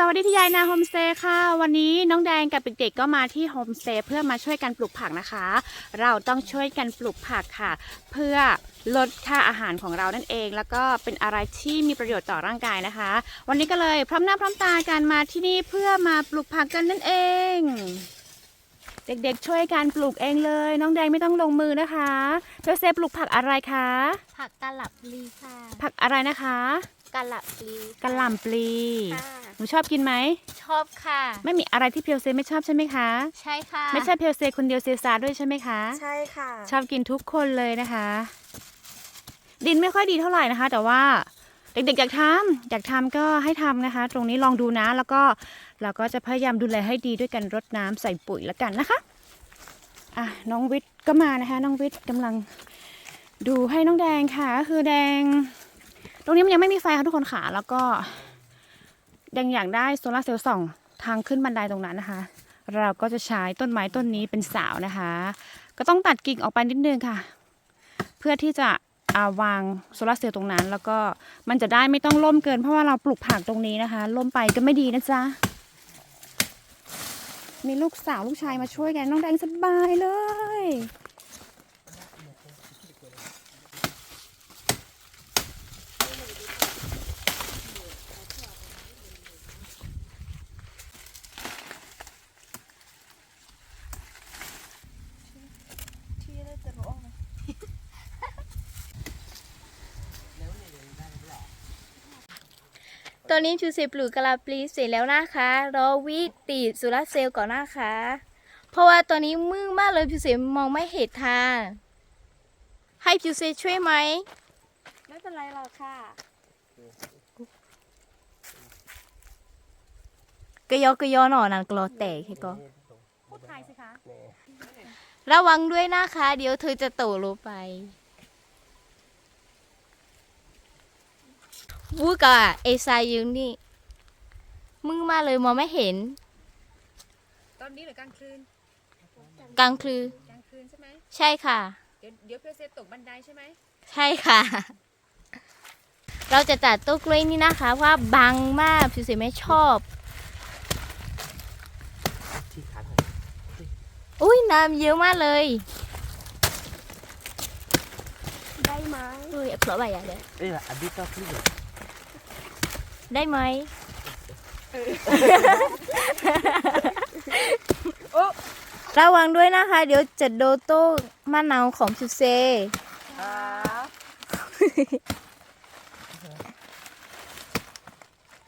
สวัสดีที่ยายนาโฮมสเตย์ค่ะ วันนี้น้องแดงกับเด็กๆก็มาที่โฮมสเตย์เพื่อมาช่วยกันปลูกผักนะคะ เราต้องช่วยกันปลูกผักค่ะ เพื่อลดค่าอาหารของเรานั่นเอง แล้วก็เป็นอะไรที่มีประโยชน์ต่อร่างกายนะคะ วันนี้ก็เลยพร้อมหน้าพร้อมตากันมาที่นี่เพื่อมาปลูกผักกันนั่นเอง เด็กๆช่วยกันปลูกเองเลย น้องแดงไม่ต้องลงมือนะคะเพื่อเซปลูกผักอะไรคะผักกะหล่ำปลีค่ะ ผักอะไรนะคะ กะหล่ำปลีกะหล่ำปลี ค่ะหนูชอบกินไหม ชอบค่ะ ไม่มีอะไรที่เพียวเซไม่ชอบใช่ไหมคะ ใช่ค่ะ ไม่ใช่เพียวเซคนเดียวเซซาด้วยใช่ไหมคะ ใช่ค่ะชอบกินทุกคนเลยนะคะ ดินไม่ค่อยดีเท่าไหร่นะคะ แต่ว่าเด็กๆอยากทำอยากทำก็ให้ทำนะคะ ตรงนี้ลองดูนะ แล้วก็เราก็จะพยายามดูแลให้ดีด้วยกันรดน้ำใส่ปุ๋ยแล้วกันนะคะอะน้องวิทย์ก็มานะคะ น้องวิทย์กำลังดูให้น้องแดงค่ะก็คือแดง ตรงนี้มันยังไม่มีไฟค่ะทุกคนค่ะแล้วก็แดงอยากได้โซลาร์เซลล์ส่องทางขึ้นบันไดตรงนั้นนะคะ เราก็จะใช้ต้นไม้ต้นนี้เป็นเสาวนะคะ ก็ต้องตัดกิ่งออกไปนิดนึงค่ะ เพื่อที่จะอาวางโซลาร์เซลล์ตรงนั้น แล้วก็มันจะได้ไม่ต้องล่มเกินเพราะว่าเราปลูกผักตรงนี้นะคะล่มไปก็ไม่ดีนะจ๊ะมีลูกสาวลูกชายมาช่วยกันน้องแดงสบายเลย ตอนนี้ชูเซปลูกกะหล่ำปลีเสร็จแล้วนะคะ รอวิติดโซลาร์เซลล์ก่อนนะคะ เพราะว่าตอนนี้มืดมากเลยพิวเซมองไม่เห็นทาง ให้พิวเซช่วยไหม ไม่เป็นไรหรอกค่ะกระยอกระยอหน่อนันกรอแตกให้ก็ พูดไทยสิคะ ระวังด้วยนะคะ เดี๋ยวเธอจะตกลงไป วูกะเอซายยืนนี่มืดมากเลยมองไม่เห็น ตอนนี้หรือกลางคืน กลางคืน กลางคืนใช่ไหม ใช่ค่ะ เดี๋ยวเดี๋ยวเพียวเซตกบันไดใช่ไหม ใช่ค่ะ เราจะตัดต้นกล้วยนี่นะคะเพราะว่าบังมากพิเศษไม่ชอบ ที่ขาหน่อยอุ้ยน้ำเยอะมากเลยได้ไหมอุ้ยเพราะว่าอย่างเดียว เอ้ยอันนี้ก็คลี่ ได้ไหมระวังด้วยนะคะ เดี๋ยวจะโดนโต้มะนาวของพิเศษ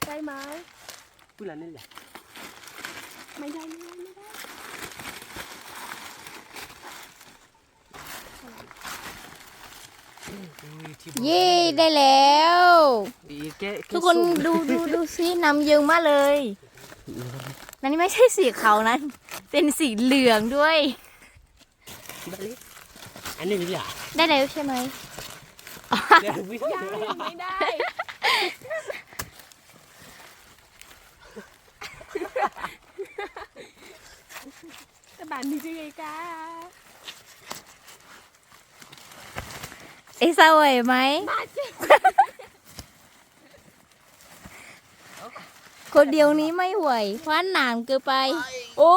ได้ไหมพูดแล้วนี่แหละไม่ได้ไม่ได้ไม่ได้ เย้ได้แล้ว ทุกคนดูดูดูซิน้ำเยอะมากเลยนั่นไม่ใช่สีขาวนั้นเป็นสีเหลืองด้วย อันนี้นี่แหละได้แล้วใช่ไหมไม่ได้ไม่ได้แต่บ้านมีจะไงกา เอซาไหวไหม คนเดียวนี้ไม่ไหวเพราะหนามเกินไป โอ้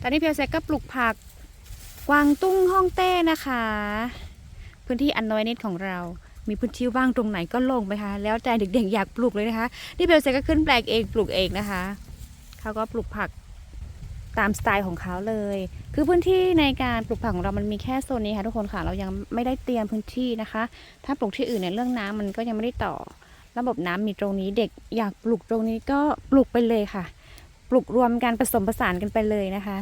ตอนนี้เพียวเซก็ปลูกผักกวางตุ้งฮ่องเต้นะคะ พื้นที่อันน้อยนิดของเรา มีพื้นที่ว่างตรงไหนก็ลงไปค่ะ แล้วแต่เด็กๆอยากปลูกเลยนะคะ นี่เพียวเซก็ขึ้นแปลงเองปลูกเองนะคะ เขาก็ปลูกผัก ตามสไตล์ของเขาเลย คือพื้นที่ในการปลูกผักของเรามันมีแค่โซนนี้ค่ะทุกคนค่ะ เรายังไม่ได้เตรียมพื้นที่นะคะ ถ้าปลูกที่อื่นเนี่ยเรื่องน้ำมันก็ยังไม่ได้ต่อ ระบบน้ำมีตรงนี้เด็กอยากปลูกตรงนี้ก็ปลูกไปเลยค่ะ ปลูกรวมกันผสมผสานกันไปเลยนะคะ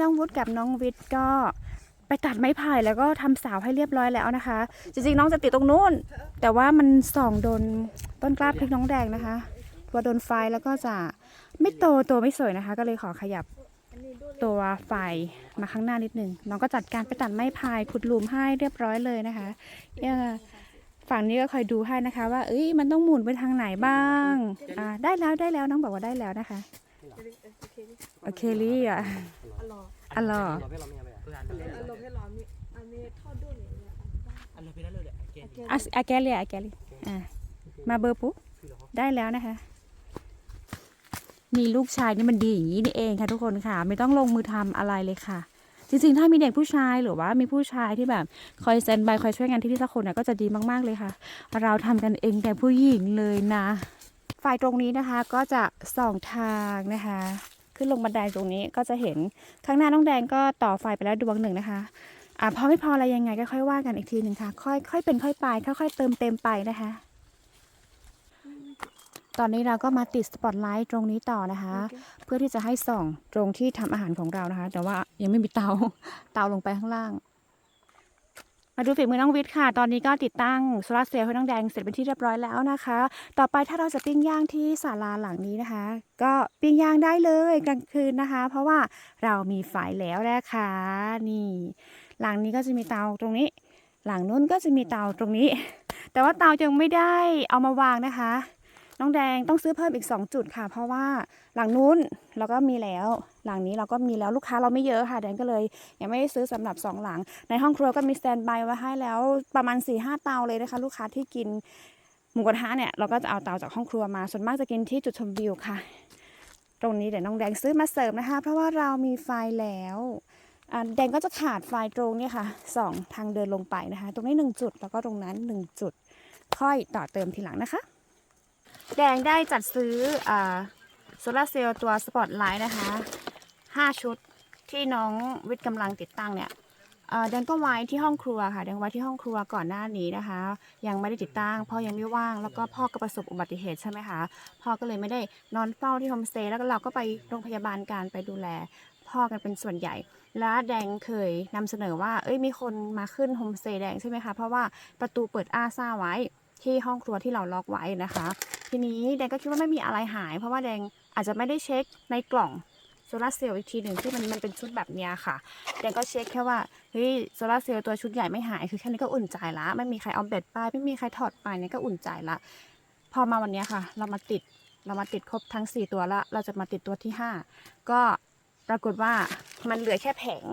น้องวุฒิกับน้องวิทย์ก็ไปตัดไม้ไผ่แล้วก็ทำเสาวให้เรียบร้อยแล้วนะคะ จริงๆน้องจะติดตรงนู้น แต่ว่ามันส่องโดนต้นกล้าพริกน้องแดงนะคะพอโดนไฟแล้วก็จะไม่โตตัวไม่สวยนะคะ ก็เลยขอขยับตัวไฟมาข้างหน้านิดนึงน้องก็จัดการไปตัดไม้พายขุดหลุมให้เรียบร้อยเลยนะคะเออฝั่งนี้ก็คอยดูให้นะคะ ว่าเอ้ยมันต้องหมุนไปทางไหนบ้างอ่าได้แล้วได้แล้วน้องบอกว่าได้แล้วนะคะ โอเคลี่อะอร่อยอัลลอเราไม่เราไม่เอาไปอะอารมณ์ให้ร้อนมีอันนี้ทอดด้วยเนี่ยอันเราไปได้เลยแหละแกนี่อาอาแกเลียอาแกเลียอ่ามาเบอร์ปุ๊บคือเหรอได้แล้วนะคะ มีลูกชายนี่มันดีอย่างนี้นี่เองค่ะทุกคนค่ะ ไม่ต้องลงมือทำอะไรเลยค่ะ จริงๆ ถ้ามีเด็กผู้ชายหรือว่ามีผู้ชายที่แบบคอยเซนบายคอยช่วยงานที่ที่สักคนเนี่ยก็จะดีมากๆเลยค่ะ เราทำกันเองแต่ผู้หญิงเลยนะ ฝ่ายตรงนี้นะคะก็จะส่องทางนะคะ ขึ้นลงบันไดตรงนี้ก็จะเห็นข้างหน้าน้องแดงก็ต่อไฟไปแล้วดวงหนึ่งนะคะอ่าพอไม่พออะไรยังไงก็ค่อยว่ากันอีกทีหนึ่งค่ะ ค่อยค่อยเป็นค่อยไปค่อยๆเติมเต็มไปนะคะ ตอนนี้เราก็มาติดสปอตไลท์ตรงนี้ต่อนะคะ เพื่อที่จะให้ส่องตรงที่ทำอาหารของเรานะคะ แต่ว่ายังไม่มีเตาเตาลงไปข้างล่าง มาดูฝีมือน้องวิทย์ค่ะ ตอนนี้ก็ติดตั้งโซลาเซลล์ให้น้องแดงเสร็จเป็นที่เรียบร้อยแล้วนะคะ ต่อไปถ้าเราจะปิ้งย่างที่ศาลาหลังนี้นะคะ ก็ปิ้งย่างได้เลยกลางคืนนะคะ เพราะว่าเรามีไฟแล้วนะคะนี่ หลังนี้ก็จะมีเตาตรงนี้ หลังนู้นก็จะมีเตาตรงนี้ แต่ว่าเตายังไม่ได้เอามาวางนะคะ น้องแดงต้องซื้อเพิ่มอีก 2 จุดค่ะ เพราะว่าหลังนู้นเราก็มีแล้ว หลังนี้เราก็มีแล้วลูกค้าเราไม่เยอะค่ะ แดงก็เลยยังไม่ได้ซื้อสำหรับ 2 หลัง ในห้องครัวก็มีสแตนบายไว้ให้แล้วประมาณ4ีหเตาเลยนะคะ ลูกค้าที่กินหมูกระทะเนี่ยเราก็จะเอาเตาจากห้องครัวมา ส่วนมากจะกินที่จุดชมวิวค่ะ ตรงนี้เดี๋ยวน้องแดงซื้อมาเสริมนะคะ เพราะว่าเรามีไฟแล้วแดงก็จะขาดไฟตรงนี้ค่ะสองทางเดินลงไปนะคะ ตรงนี้หนึ่งจุดแล้วก็ตรงนั้นหนึ่งจุด ค่อยต่อเติมทีหลังนะคะ แดงได้จัดซื้อโซลาเซลล์ตัวสปอตไลท์นะคะ5ชุดที่น้องวิทย์กำลังติดตั้งเนี่ยแดงก็ไว้ที่ห้องครัวค่ะแดงไว้ที่ห้องครัวก่อนหน้านี้นะคะ ยังไม่ได้ติดตั้งพ่อยังไม่ว่าง แล้วก็พ่อก็ประสบอุบัติเหตุใช่ไหมคะพ่อก็เลยไม่ได้นอนเฝ้าที่โฮมสเตย์แล้วก็เราก็ไปโรงพยาบาลการไปดูแล พ่อกันเป็นส่วนใหญ่ และแดงเคยนำเสนอว่า เอ้ยมีคนมาขึ้นโฮมสเตย์แดงใช่ไหมคะเพราะว่าประตูเปิดอ้าซ่าไว้ ที่ห้องครัวที่เราล็อกไว้นะคะ ทีนี้แดงก็คิดว่าไม่มีอะไรหาย เพราะว่าแดงอาจจะไม่ได้เช็คในกล่องโซลาเซลล์อีกทีหนึ่งที่มันมันเป็นชุดแบบเนี้ยค่ะแดงก็เช็คแค่ว่าเฮ้ยโซลาเซลล์ตัวชุดใหญ่ไม่หายคือแค่นี้ก็อุ่นใจละไม่มีใครเอาเบ็ดไปไม่มีใครถอดไปเนี่ยก็อุ่นใจละพอมาวันนี้ค่ะ เรามาติดเรามาติดครบทั้ง 4 ตัวละ เราจะมาติดตัวที่ 5 ก็ปรากฏว่ามันเหลือแค่แผง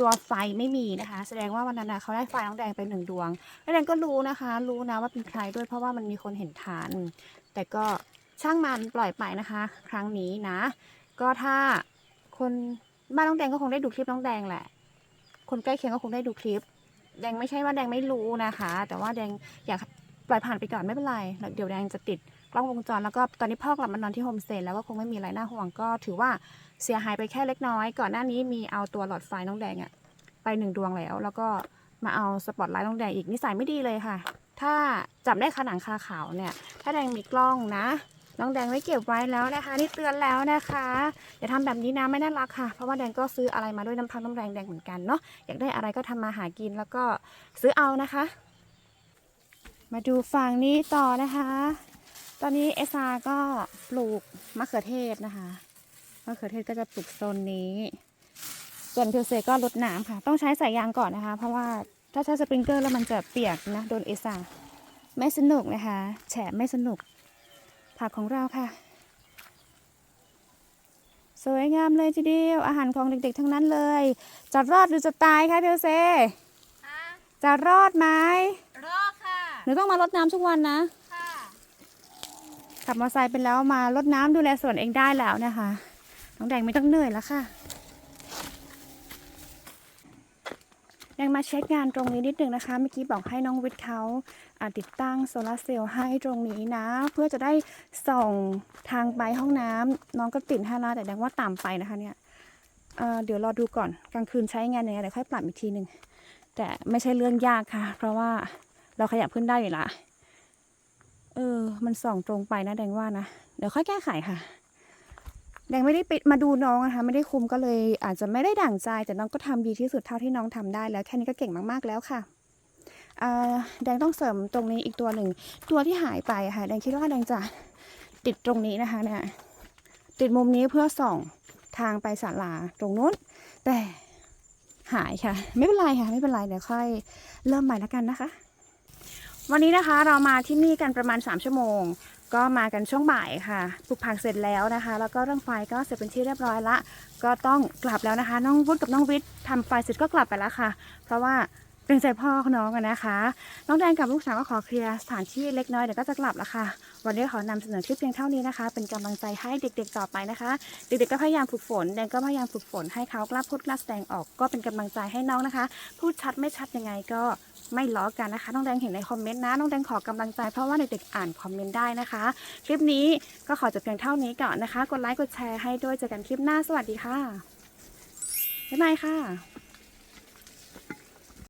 ตัวไฟไม่มีนะคะ แสดงว่าวันนั้นนะเขาได้ไฟน้องแดงไปหนึ่งดวงแล้วแดงก็รู้นะคะ รู้นะว่าเป็นใครด้วยเพราะว่ามันมีคนเห็นทาน แต่ก็ช่างมันปล่อยไปนะคะ ครั้งนี้นะ ก็ถ้าคนบ้านน้องแดงก็คงได้ดูคลิปน้องแดงแหละ คนใกล้เคียงก็คงได้ดูคลิป แดงไม่ใช่ว่าแดงไม่รู้นะคะ แต่ว่าแดงอยากปล่อยผ่านไปก่อนไม่เป็นไร เดี๋ยวแดงจะติด กล้องวงจรแล้วก็ตอนนี้พ่อกลับมานอนที่โฮมสเตย์แล้วก็คงไม่มีอะไรน่าห่วงก็ถือว่าเสียหายไปแค่เล็กน้อย ก่อนหน้านี้มีเอาตัวหลอดไฟน้องแดงอะไปหนึ่งดวงแล้ว แล้วก็มาเอาสปอตไลท์น้องแดงอีกนิสัยไม่ดีเลยค่ะ ถ้าจับได้ขนังคาขาวเนี่ย ถ้าแดงมีกล้องนะ น้องแดงไม่เก็บไว้แล้วนะคะ นี่เตือนแล้วนะคะอย่าทำแบบนี้นะไม่น่ารักค่ะ เพราะว่าแดงก็ซื้ออะไรมาด้วยน้ำพักน้ำแรงแดงเหมือนกันเนาะอยากได้อะไรก็ทำมาหากินแล้วก็ซื้อเอานะคะ มาดูฝั่งนี้ต่อนะคะ ตอนนี้เอซาก็ปลูกมะเขือเทศนะคะ มะเขือเทศก็จะปลูกโซนนี้ ส่วนพิวเซก็รดน้ำค่ะ ต้องใช้สายยางก่อนนะคะ เพราะว่าถ้าใช้สปริงเกอร์แล้วมันจะเปียกนะโดนเอซาไม่สนุกนะคะ แฉะไม่สนุก ผักของเราค่ะ สวยงามเลยทีเดียว อาหารของเด็กๆ ทั้งนั้นเลย จะรอดหรือจะตายคะเพียวเซจะรอดไหมรอค่ะ หนูต้องมารดน้ำทุกวันนะค่ะ ขับมอเตอร์ไซค์ไปแล้วมารดน้ำดูแลสวนเองได้แล้วนะคะ น้องแดงไม่ต้องเหนื่อยแล้วค่ะ ยังมาเช็คงานตรงนี้นิดนึงนะคะ เมื่อกี้บอกให้น้องวิทย์เขาติดตั้งโซลาร์เซลล์ให้ตรงนี้นะ เพื่อจะได้ส่องทางไปห้องน้ำน้องก็ติดให้แล้วแต่แดงว่าต่ำไปนะคะเนี่ยเเดี๋ยวรอดูก่อนกลางคืนใช้งานยังไงเดี๋ยวค่อยปรับอีกทีหนึ่งแต่ไม่ใช่เรื่องยากค่ะ เพราะว่าเราขยับขึ้นได้อยู่ละ เออ มันส่องตรงไปนะแดงว่านะ เดี๋ยวค่อยแก้ไขค่ะ แดงไม่ได้ไปมาดูน้องนะคะไม่ได้คุมก็เลยอาจจะไม่ได้ดั่งใจ แต่น้องก็ทำดีที่สุดเท่าที่น้องทำได้แล้วแค่นี้ก็เก่งมากๆแล้วค่ะแดงต้องเสริมตรงนี้อีกตัวหนึ่ง ตัวที่หายไปค่ะ แดงคิดว่าแดงจะติดตรงนี้นะคะเนี่ยติดมุมนี้เพื่อส่องทางไปศาลาตรงนู้น แต่หายค่ะ ไม่เป็นไรค่ะ ไม่เป็นไรเดี๋ยวค่อยเริ่มใหม่แล้วกันนะคะ วันนี้นะคะเรามาที่นี่กันประมาณ 3 ชั่วโมง ก็มากันช่วงบ่ายค่ะปลูกผักเสร็จแล้วนะคะ แล้วก็เรื่องไฟก็เสร็จเป็นที่เรียบร้อยละ ก็ต้องกลับแล้วนะคะ น้องวุฒิกับน้องวิทย์ทำไฟเสร็จก็กลับไปแล้วค่ะ เพราะว่าเกรงใจพ่อน้องกันนะคะ น้องแดงกับลูกสาวก็ขอเคลียร์สถานที่เล็กน้อยเดี๋ยวก็จะกลับแล้วค่ะ วันนี้ขอนำเสนอคลิปเพียงเท่านี้นะคะ เป็นกำลังใจให้เด็กๆต่อไปนะคะ เด็กๆก็พยายามฝึกฝนแดงก็พยายามฝึกฝนให้เขากล้าพูดกล้าแสดงออกก็เป็นกำลังใจให้น้องนะคะ พูดชัดไม่ชัดยังไงก็ไม่ล้อกันนะคะ น้องแดงเห็นในคอมเมนต์นะน้องแดงขอกำลังใจเพราะว่าเด็กๆอ่านคอมเมนต์ได้นะคะ คลิปนี้ก็ขอจบเพียงเท่านี้ก่อนนะคะ กดไลค์กดแชร์ให้ด้วยเจอกันคลิปหน้าสวัสดีค่ะบ๊ายบายค่ะ